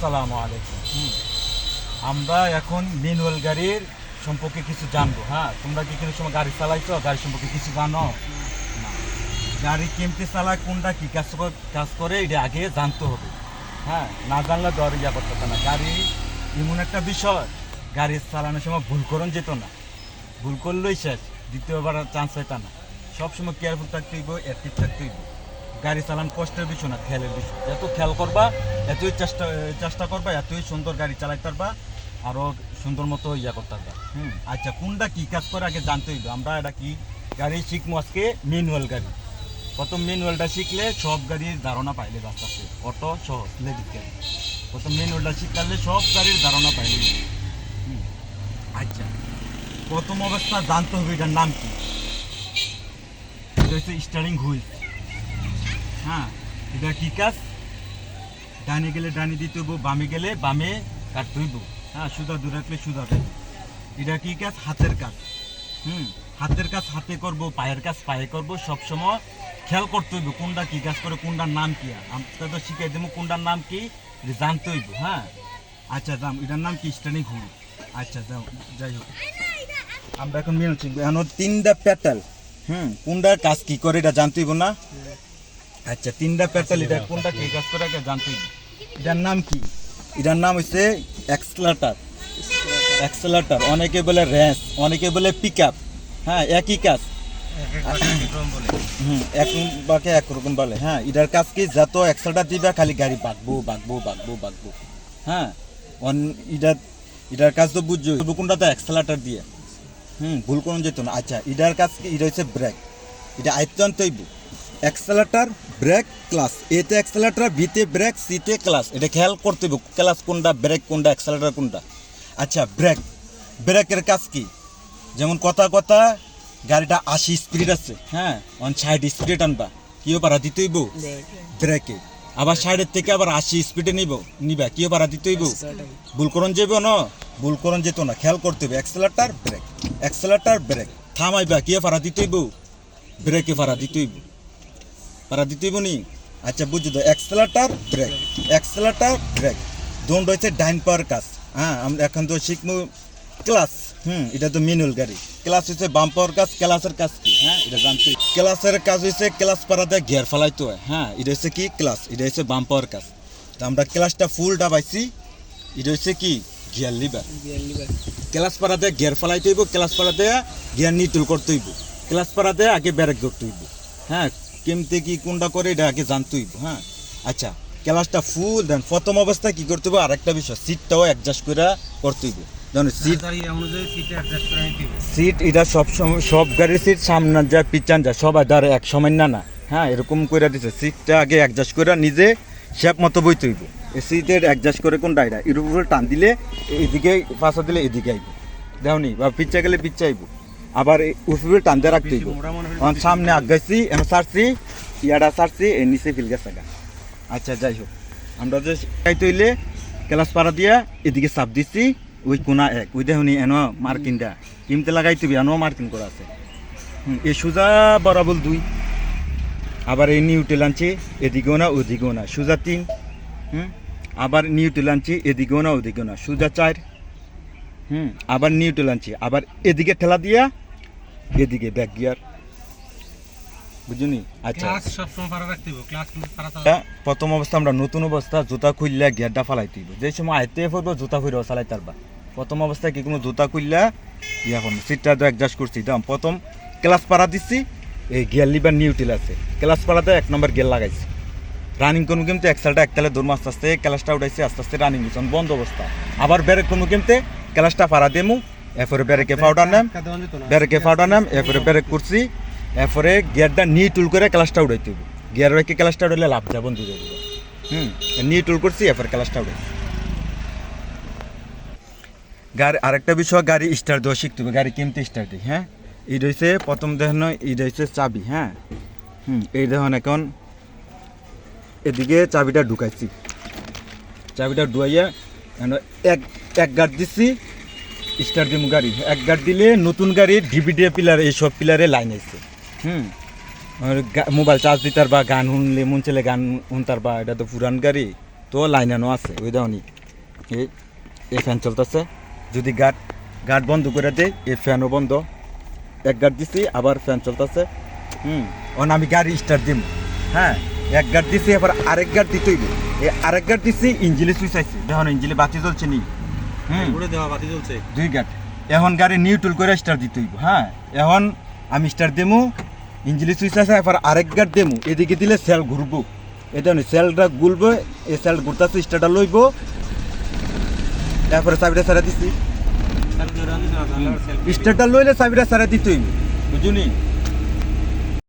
আসসালামু আলাইকুম। আমরা এখন ম্যানুয়াল গাড়ির সম্পর্কে কিছু জানব হ্যাঁ? তোমরা কি কোনো সময় গাড়ি চালাইছো? গাড়ি সম্পর্কে কিছু জানো? গাড়ি কেমতে চালায়, কোনটা কি কাজ কাজ করে, এটা আগে জানতে হবে হ্যাঁ? না জানলে দর ইয়া করতে না। গাড়ি এমন একটা বিষয়, গাড়ি চালানোর সময় ভুল করন যেত না। ভুল করলেই শেষ, দ্বিতীয়বার চান্স হইতা না। সবসময় কেয়ারফুল থাকতে হইব অ্যাক্টিভ থাকতে হইব। গাড়ি চালান কষ্টের বিষয় না খেয়ালের বিষয়। এত খেয়াল করবা এতই চেষ্টা চেষ্টা করবা এতই সুন্দর গাড়ি চালাইতে পারবা আরও সুন্দর মতো ইয়া করতে পারবা। হুম। আচ্ছা কোনটা কী কাজ করে আগে জানতে হইব? আমরা এটা কি গাড়ি শিখব আজকে? ম্যানুয়াল গাড়ি। প্রথম ম্যানুয়ালটা শিখলে সব গাড়ির ধারণা পাইলে আস্তে আস্তে অটো সহজ লেডিস গাড়ি। প্রথম ম্যানুয়ালটা শিখলে সব গাড়ির ধারণা পাইলে হুম। আচ্ছা প্রথম অবস্থা জানতে হবে এটার নাম কি? এটা হচ্ছে স্টারিং হুইল হ্যাঁ এটা কি কাজ? ডানে গেলে ডানে দিতে হইব, বামে গেলে বামে কাটতে হইব। হ্যাঁ সুদা দূরে রাখলে সুদা দেবে এটা কি কাজ? হাতের কাজ। হুম, হাতের কাজ হাতে করব, পায়ের কাজ পায়ে করব সবসময় খেয়াল করতে হইব কোনটা কি কাজ করে, কোনটার নাম কি। আমরা তো শিখাই দেবো কোনটার নাম কি জানতে হইব হ্যাঁ। আচ্ছা যাম এটার নাম কি? স্টানিং হুইল আচ্ছা যাও, যাই হোক। আমরা এখন মিল চিনবো এখন তিনটা প্যাটাল হুম, কোনটার কাজ কি করে, এটা জানতে হইব না। আচ্ছা তিনটা প্যাটাল এটা কোনটা কি? কাজ করে আগে জানতে এটার নাম কি? এটার নাম হচ্ছে এক্সলাটার এক্সেলাটার অনেকে বলে র্যাস অনেকে বলে পিক আপ হ্যাঁ একই কাজ। হুম, এক বাকে একরকম বলে। হ্যাঁ এটার কাজ কি? যত এক্সেলটা দিবা, খালি গাড়ি বাঁকবো বাঁকবো বাঁকবো বাঁকবো। হ্যাঁ অন এটার এটার কাজ তো বুঝছ, কোনটা তো এক্সেলাটার দিয়ে। হুম, ভুল করুন যেত না। আচ্ছা এটার কাজ কি? এটা হচ্ছে ব্রেক এটা আয়ত্ত আনতেইব এক্সেলাটার ব্রেক ক্লাস এতে এক্সেলাটার বিতে ব্রেক সিতে ক্লাস এটা খেয়াল করতে হইব ক্লাস কোনটা ব্রেক কোনটা এক্সেলাটার কোনটা। আচ্ছা ব্রেক ব্রেকের কাজ কি? যেমন কথা কথা, গাড়িটা আশি স্পিড আছে হ্যাঁ? অন ষাট স্পিডে টানবা কিও পারা দিতে হইব? ব্রেকে আবার ষাটের থেকে আবার আশি স্পিডে নিব, নিবা। কিও পারা দিতে হইব? ভুল করন যাইব না? ভুল করন যেত না, খেয়াল করতে হইব এক্সেলাটার ব্রেক এক্সেলাটার ব্রেক থামাইবা পারা দিতে হইব? ব্রেকে পারা দিতে হইব। পারা দিতে হইব নি আচ্ছা বুঝছ তো এক্সেলাটার ব্রেক এক্সেলাটার ব্রেক দোন রয়েছে ডাইন পাওয়ার কাজ হ্যাঁ আমরা এখন তো শিখব ক্লাস হুম এটা তো ম্যানুয়াল গাড়ি ক্লাস হচ্ছে বাম পাওয়ার কাজ ক্লাসের কাজ কি হ্যাঁ এটা জানতে ক্লাসের কাজ হচ্ছে ক্লাস পাড়াতে গিয়ার ফেলাইতে হয় হ্যাঁ এটা হচ্ছে কি ক্লাস এটা হচ্ছে বাম পাওয়ার কাজ তো আমরা ক্লাসটা ফুল ডাবাইছি এটা হচ্ছে কি গিয়ার লিভার ক্লাস পাড়াতে গিয়ার ফেলাইতে হইব ক্লাস পাড়াতে গিয়ার নিটুল করতে হইব ক্লাস পাড়াতে আগে ব্যারেক ধরতে হইব হ্যাঁ কেমতে কি কোনটা করে এটা আগে জানতে হইব হ্যাঁ? আচ্ছা ক্লাসটা ফুল দেন প্রথম অবস্থায় কি করতে হবে আরেকটা বিষয় সিটটাও অ্যাডজাস্ট করে করতে হইব। যেমন সিট সিট এটা সব সময় সব গাড়ির সিট সামনে যা পিছান যা সবাই ধর এক সময় না না। হ্যাঁ এরকম করে দিছে। সিটটা আগে অ্যাডজাস্ট করে নিজে শেপ মতো বই তৈব এই সিটের অ্যাডজাস্ট করে কোন ডাইরা এর উপরে টান দিলে এদিকে পাশা দিলে এদিকে আইব। দেওনি বা পিচ্ছা গেলে পিচ্ছা আইব। আবার এই উপরে টান রাখতে সামনে আগাইছি এম সারছি ইয়াটা সারছি এর নিচে ফিল গেছে আচ্ছা যাই হোক। আমরা যে খাইতে হইলে ক্লাস পাড়া দিয়া এদিকে চাপ দিছি, ওই কোনা এক। ওই দেখুনি এন মার্কিনটা কিমতে লাগাই তুবি এনও মার্কিন করা আছে। এ সোজা বরাবর দুই। আবার এই নিউটেল আনছি, এদিকেও না, ওদিকেও না। সোজা তিন। হুম, আবার নিউটেল আনছি, এদিকেও না, ওদিকেও না। সোজা চার। হুম। আবার নিউটেল আনছি আবার এদিকে ঠেলা দিয়া এদিকে ব্যাক গিয়ার বুঝুনি আচ্ছা। প্রথম অবস্থা আমরা নতুন অবস্থা জুতা খুললে গিয়ারটা ফালাই দিব যে সময় আইতে পড়ব জুতা খুঁড়ে চালাই তারবা। প্রথম অবস্থায় কি কোনো জুতা খুললে ইয়া করব সিটটা তো অ্যাডজাস্ট করছি। দাম প্রথম ক্লাস পাড়া দিচ্ছি এই গিয়ার লিভার নিউটিল আছে। ক্লাস পাড়াতে এক নম্বর গিয়ার লাগাইছি। রানিং কোনো গেমতে একসালটা একতালে দৌড় আস্তে আস্তে ক্লাসটা উঠাইছে আস্তে আস্তে রানিং দিচ্ছি বন্ধ অবস্থা। আবার বেরেক কোনো গেমতে ক্লাসটা ফারা দেমু। এরপরে বেরেকে পাউডার নাম, ব্যারেকে ফাউডা নাম এরপরে ব্যারেক করছি এরপরে গিয়ারটা নি টুল করে ক্লাসটা উড়াইতে হবে গিয়ার রেখে ক্লাসটা উড়াইলে লাভ যা বন্ধ যাবে হুম নি টুল করছি এরপরে ক্লাসটা উড়াইছি গাড়ি, আরেকটা বিষয়, গাড়ি স্টার্ট দেওয়া শিখতে হবে। গাড়ি কেমতে স্টার্ট দিই হ্যাঁ? এই রয়েছে প্রথম দেখুন এই রয়েছে চাবি হ্যাঁ? হুম, এই দেখুন এখন, এদিকে চাবিটা ঢুকাইছি। চাবিটা এখন এক এক গাড় দিচ্ছি স্টার দিম গাড়ি। এক গাড় দিলে নতুন গাড়ির ডিভিডি পিলার এইসব পিলারে লাইন আছে। হুম। আর মোবাইল চার্জ দিতার বা গান শুনলে মন চলে গান শুনতার বা এটা তো পুরান গাড়ি তো লাইনানো আছে ওই দাওনি এই এই ফ্যান চলতেছে। যদি গার্ড গার্ড বন্ধ করে দেয় এই ফ্যানও বন্ধ। এক গার্ড দিছি আবার ফ্যান চলতেছে। হুম। অন আমি গাড়ি স্টার্ট দিম। হ্যাঁ এক গার্ড দিছি আবার আরেক গার্ড দিতেই আরেক গার্ড দিছি ইঞ্জিলে সুইচ আছে দেখুন ইঞ্জিলে বাতি জ্বলছে নি। হুম। ঘুরে দেওয়া বাতি চলছে দুই গাট এখন গাড়ি নিউট্রাল করে স্টার্ট দিতে হইব হ্যাঁ? এখন আমি স্টার্ট দেবো ইঞ্জিলি সুইচ আছে এবার আরেক গাট দেবো এদিকে দিলে সেল ঘুরবো। এটা সেলটা গুলবো এই সেল ঘুরতেছে স্টার্টটা লইব। তারপরে চাবিটা সারা দিছি। স্টার্টটা লইলে চাবিটা সারা দিতে হইব। বুঝুনি?